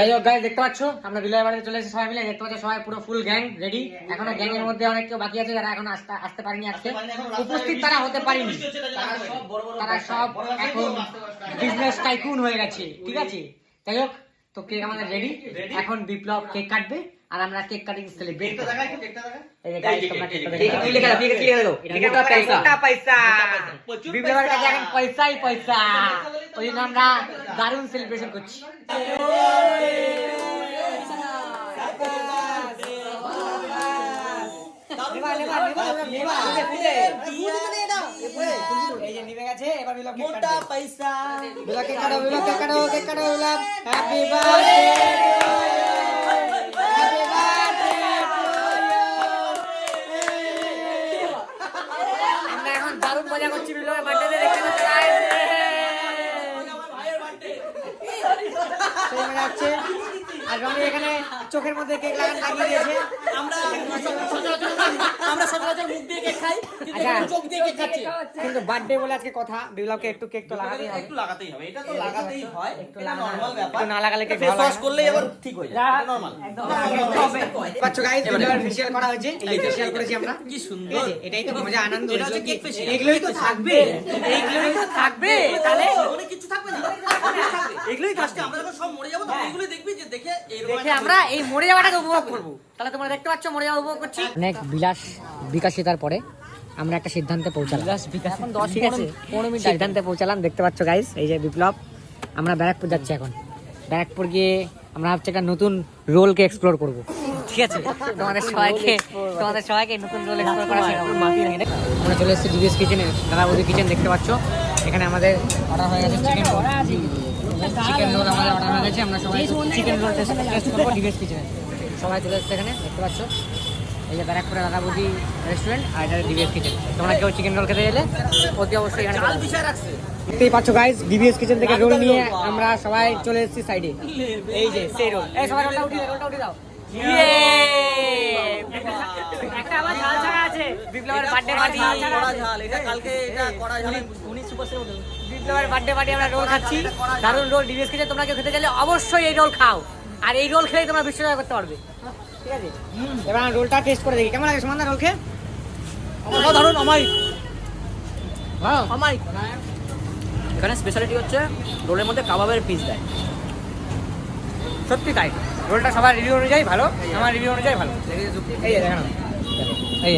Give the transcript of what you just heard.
যাই হোক guys, দেখতে পাচ্ছ আমরা বিলয়ের বাড়িতে চলে এসেছি সবাই মিলে দেখতে পাচ্ছ সবাই পুরো ফুল গ্যাং রেডি এখনও গ্যাং এর মধ্যে অনেক কেউ বাকি আছে যারা এখন আসতে আসতে পারেনি আজকে উপস্থিত তারা হতে পারেনি তারা সব এখন বিজনেস টাইকুন হয়ে গেছে ঠিক আছে যাই হোক তো কেক আমাদের রেডি এখন বিপ্লব কেক কাটবে আর আমরা কেক কাটিং সেলিব্রেট পয়সাই পয়সা ওই জন্য আমরা দারুণ সেলিব্রেশন করছি। আমরা এখন দারুণ মজা করছি বিপ্লবের বার্থডে দেখতে পাচ্ছি guys। সেই আর রনি এখানে চোখের মধ্যে কেক লাগান লাগিয়ে দিয়েছে। আমরা আমরা সচরাচর মুখ দিয়ে কেক খাই কিন্তু আচ্ছা। চোখ দিয়ে কেক খাচ্ছি। কিন্তু বার্থডে বলে আজকে কথা বিপ্লবকে একটু কেক তো লাগাতেই হবে। একটু লাগাতেই হবে এটা তো লাগাতেই হয় এটা নরমাল ব্যাপার। না লাগালে কেক ভালো লাগে করলেই আবার ঠিক হয়ে যায় এটা নরমাল পাচ্ছ গাইস বিপ্লবের ফেশিয়াল করা হয়েছে এই ফেশিয়াল করেছি আমরা। কি সুন্দর। এটাই তো মজা আনন্দ এটা হচ্ছে কেক কি- এগুলোই তো থাকবে। এইগুলোই তো থাকবে তাহলে অনেক কিছু থাকবে না এগুলোই কাজটা আমরা যখন সব মরে যাব তখন এগুলোই দেখবি যে দেখে দেখে আমরা এই মরে যাওয়াটাকে উপভোগ করব। তাহলে তোমরা দেখতে পাচ্ছ মরে যাওয়া উপভোগ করছি। অনেক বিলাস বিকাশিতার পরে আমরা একটা সিদ্ধান্তে পৌঁছালাম। এখন দশ ঠিক আছে। পনেরো মিনিট সিদ্ধান্তে পৌঁছালাম। দেখতে পাচ্ছ গাইস এই যে বিপ্লব আমরা ব্যারাকপুর যাচ্ছি এখন। ব্যারাকপুর গিয়ে আমরা ভাবছি একটা নতুন রোলকে এক্সপ্লোর করব। ঠিক আছে? তোমাদের সবাইকে তোমাদের সবাইকে নতুন রোল এক্সপ্লোর করা শেখাবো আমরা চলে এসেছি কিচেনে দাদা বৌদি কিচেন দেখতে পাচ্ছ। এখানে আমাদের অর্ডার হয়ে গেছে চিকেন হয়ে গেছে আমরা সবাই চিকেন রোল টেস্ট করব ডিভিএস কিচেনে সবাই চলে এসেছে এখানে দেখতে পাচ্ছ? এই যে ব্যারাকপুরে দাদাবুদি রেস্টুরেন্ট আর এটা ডিভিএস কিচেন তোমরা কেউ চিকেন রোল খেতে গেলে অতি অবশ্যই এখানে দেখতেই পাচ্ছ গাইস ডিভিএস কিচেন থেকে রোল নিয়ে আমরা সবাই চলে এসেছি সাইডে এই যে সেই রোল এই সবাই রোলটা উঠিয়ে দাও, রোলটা উঠিয়ে দাও। একটা আবার বিপ্লবের বার্থডে পার্টি। কড়া ঝাল এটা কালকে এটা কড়া ঝাল। উনি সুপারস্টার বিপ্লবের বার্থডে পার্টি আমরা রোল খাচ্ছি। দারুণ রোল ডিভিএস কিচেন তোমরা কেউ খেতে চাইলে অবশ্যই এই রোল খাও। আর এই রোল খেলেই তোমরা বিশ্বজয় করতে পারবে। ঠিক আছে? এবার রোলটা টেস্ট করে দেখি। কেমন লাগে সুমন্দা রোল খেয়ে? অসাধারণ ভালো অমায়িক। এখানে স্পেশালিটি হচ্ছে রোলের মধ্যে কাবাবের পিস দেয়। সত্যি তাই। রোলটা সবার রিভিউ অনুযায়ী ভালো আমার রিভিউ অনুযায়ী ভালো। এই দেখানো। এই